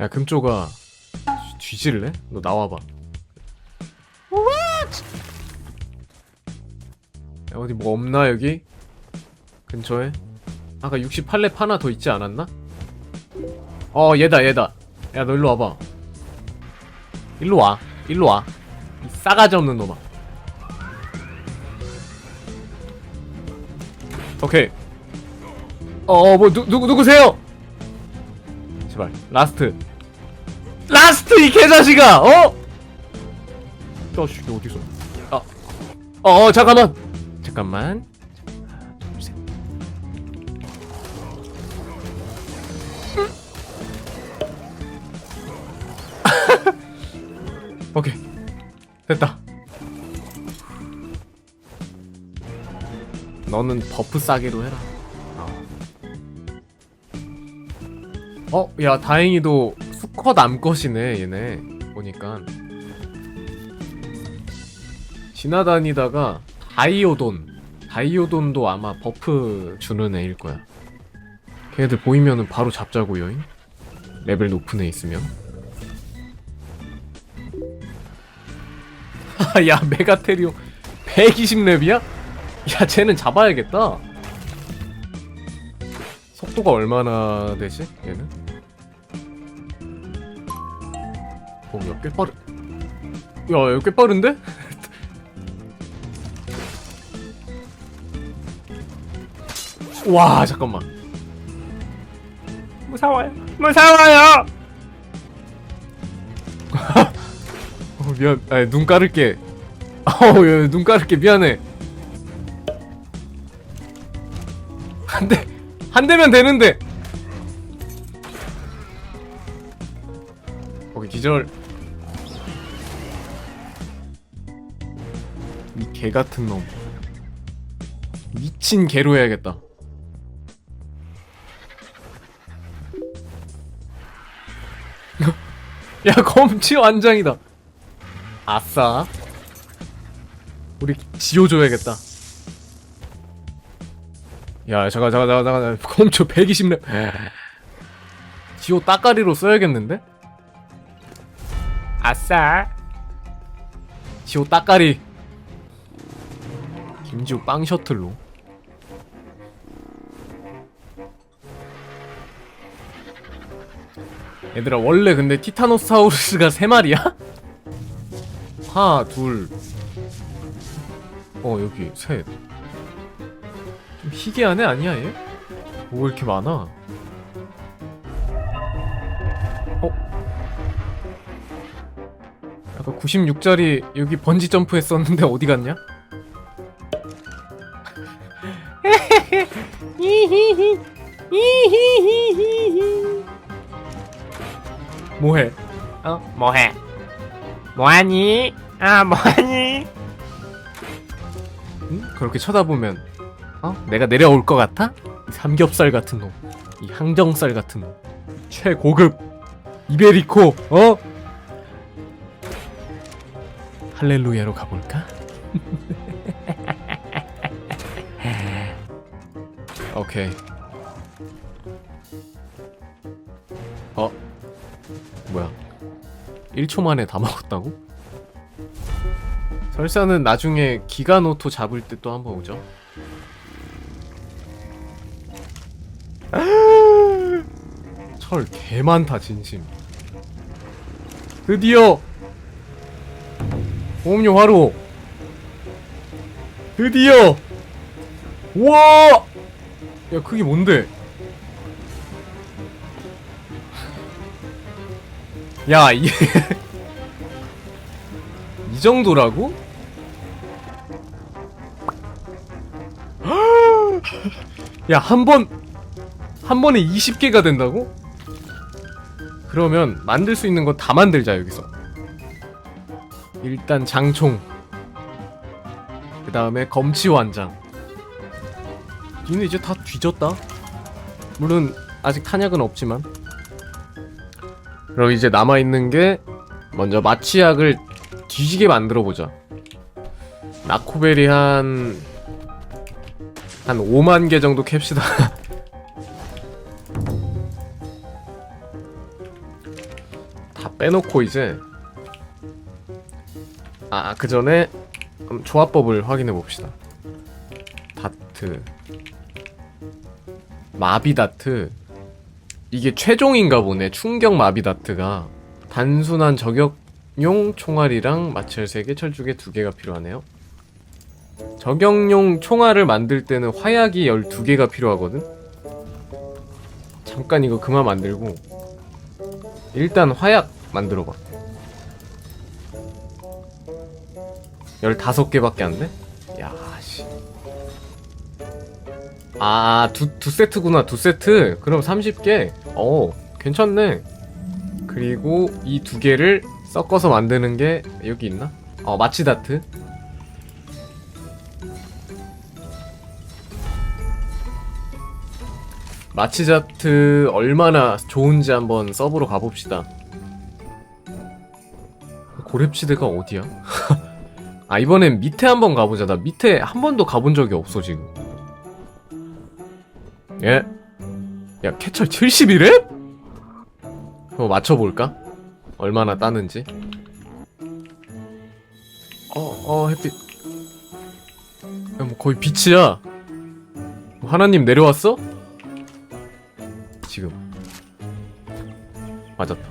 야 금쪽아 뒤- 뒤질래? 너 나와봐 야 어디 뭐 없나 여기? 근처에? 아까 68렙 하나 더 있지 않았나? 어 얘다 얘다 야 너 일로 와봐 일로 와 일로 와이 싸가지 없는 놈아 오케이 어뭐 누구 누구세요? 제발. 라스트. 라스트 이 개자식아! 어? 자식이 어디서? 아. 어, 어 잠깐만. 잠깐만. 오케이. 됐다. 너는 버프 싸게로 해라 어, 야, 다행히도 수컷 암컷이네, 얘네. 보니까. 지나다니다가 다이오돈. 다이오돈도 아마 버프 주는 애일 거야. 걔네들 보이면은 바로 잡자고 요. 잉? 레벨 높은 애 있으면. 야, 메가테리오 120렙이야? 야, 쟤는 잡아야겠다. 속도가 얼마나 되지? 얘는? 야, 꽤 빠르. 야, 야, 꽤 빠른데? 와, 잠깐만. 무서워요. 무서워요. 어, 미안. 아, 눈 깔을게. 어우, 야, 눈 깔을게. 미안해. 한 대, 한 대면 되는데. 거기 기절. 개 같은 놈. 미친 개로 해야겠다. 야 검치 완장이다. 아싸. 우리 지워줘야겠다. 야 잠깐 잠깐 잠깐 잠깐 검초 120렙. 지호 따까리로 써야겠는데? 아싸. 지호 따까리. 김지호 빵 셔틀로. 얘들아 원래 근데 티타노사우루스가 세 마리야? 하나 둘. 어 여기 셋. 좀 희귀하네 아니야 얘? 뭐가 이렇게 많아? 어? 아까 96짜리 여기 번지 점프 했었는데 어디 갔냐? 뭐해? 어? 뭐해? 뭐하니? 아 뭐하니? 응? 그렇게 쳐다보면 어? 내가 내려올 것 같아? 이 삼겹살 같은 놈, 이 항정살 같은 놈, 최고급 이베리코, 어? 할렐루야로 가볼까? 오케이. 어? 뭐야? 1초 만에 다 먹었다고? 설사는 나중에 기가노토 잡을 때 또 한번 오죠. 철 개 많다 진심. 드디어 보험료 화로. 드디어. 우와. 야 그게 뭔데? 야 이게 이 정도라고? 야, 한 번, 한 번에 20개가 된다고? 그러면 만들 수 있는 거 다 만들자, 여기서. 일단 장총. 그 다음에 검치완장. 니네 이제 다 뒤졌다. 물론, 아직 탄약은 없지만. 그럼 이제 남아있는 게, 먼저 마취약을 뒤지게 만들어보자. 나코벨이 한, 한 5만 개 정도 캡시다. 다 빼놓고 이제 아 그 전에 음, 조합법을 확인해 봅시다. 다트 마비 다트 이게 최종인가 보네. 충격 마비 다트가 단순한 저격용 총알이랑 마찰 3개, 철쭉에 2개가 필요하네요. 저격용 총알을 만들 때는 화약이 12개가 필요하거든. 잠깐 이거 그만 만들고 일단 화약 만들어봐 15개밖에 안 돼? 아, 두, 두 세트구나, 두 세트. 그럼 30개? 어, 괜찮네. 그리고 이 두 개를 섞어서 만드는 게 여기 있나? 어, 마치다트. 마치자트 얼마나 좋은지 한번 서브로 가봅시다. 고렙지대가 어디야? 아 이번엔 밑에 한번 가보자. 나 밑에 한 번도 가본 적이 없어 지금. 예? 야 캐철 71렙? 한번 맞춰볼까? 얼마나 따는지. 어, 어 햇빛. 야 뭐 거의 빛이야. 뭐 하나님 내려왔어? 지금. 맞았다.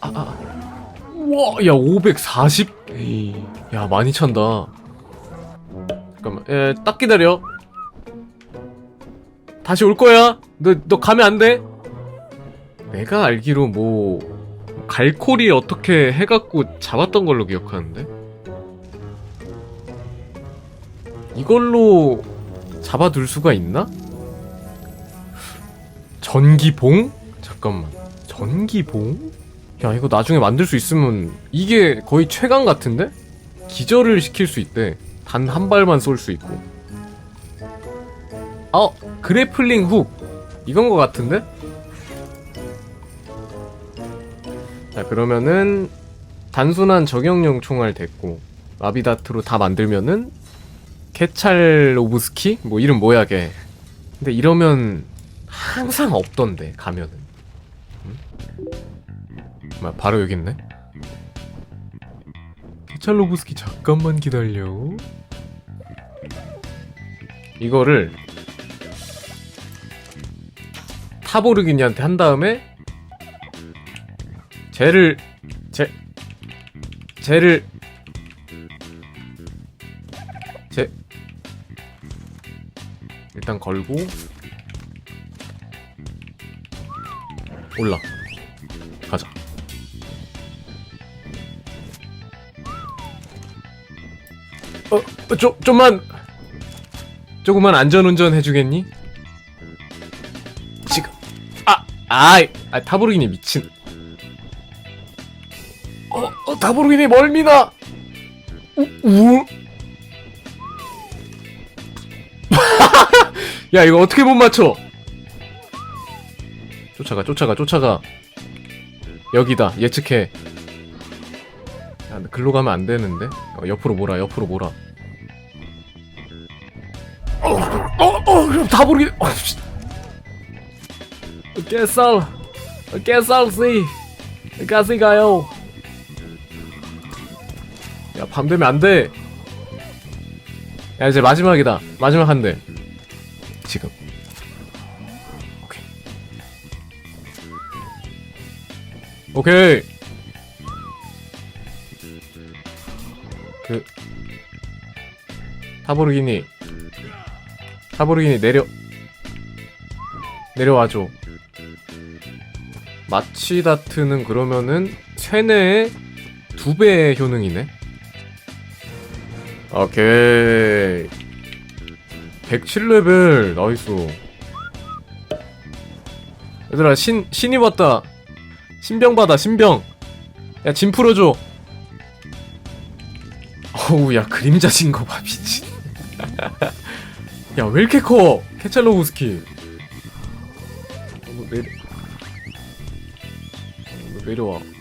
아, 아. 우와, 야, 540? 에이, 야, 많이 찬다. 잠깐만, 에, 딱 기다려. 다시 올 거야. 너, 너 가면 안 돼. 내가 알기로 뭐, 갈코리 어떻게 해갖고 잡았던 걸로 기억하는데? 이걸로 잡아둘 수가 있나? 전기봉? 잠깐만. 전기봉? 야, 이거 나중에 만들 수 있으면 이게 거의 최강 같은데? 기절을 시킬 수 있대. 단 한 발만 쏠 수 있고. 어, 그래플링 훅. 이건 거 같은데? 자, 그러면은 단순한 저격용 총알 됐고 마비다트로 다 만들면은 케찰 오브스키? 뭐 이름 뭐야 걔. 근데 이러면 항상 없던데 가면은 응? 뭐야 바로 여기 있네 케찰로브스키 잠깐만 기다려 이거를 타보르기니한테 한 다음에 쟤를 쟤 쟤를 쟤 일단 걸고 올라 가자 어, 어 좀, 좀만 조금만 안전운전 해주겠니? 아, 아이 아, 타보르기니 미친. 어, 어 타보르기니 멀미나. 우, 우. 야 이거 어떻게 못 맞춰? 쫓아가 쫓아가 쫓아가. 여기다 예측해. 야 글로 가면 안 되는데? 어, 옆으로 몰아 옆으로 몰아. 어어 그럼 다 모르겠 어, 씨. 깨살 깨살씨 가시 가요. 야 밤 되면 안돼. 야 이제 마지막이다. 마지막 한대. 지금. 오케이. 오케이. 그 타보르기니. 타보르기니 내려 내려와줘 마치다트는 그러면은 세뇌의 두 배의 효능이네? 오케이. 107레벨 나이스. 얘들아 신 신이 왔다. 신병 받아 신병. 야짐 풀어줘. 어우 야 그림자 진거 봐 미친. 야 왜 이렇게 커? 케찰로우스키 어, 너내 려 어, 너 내려와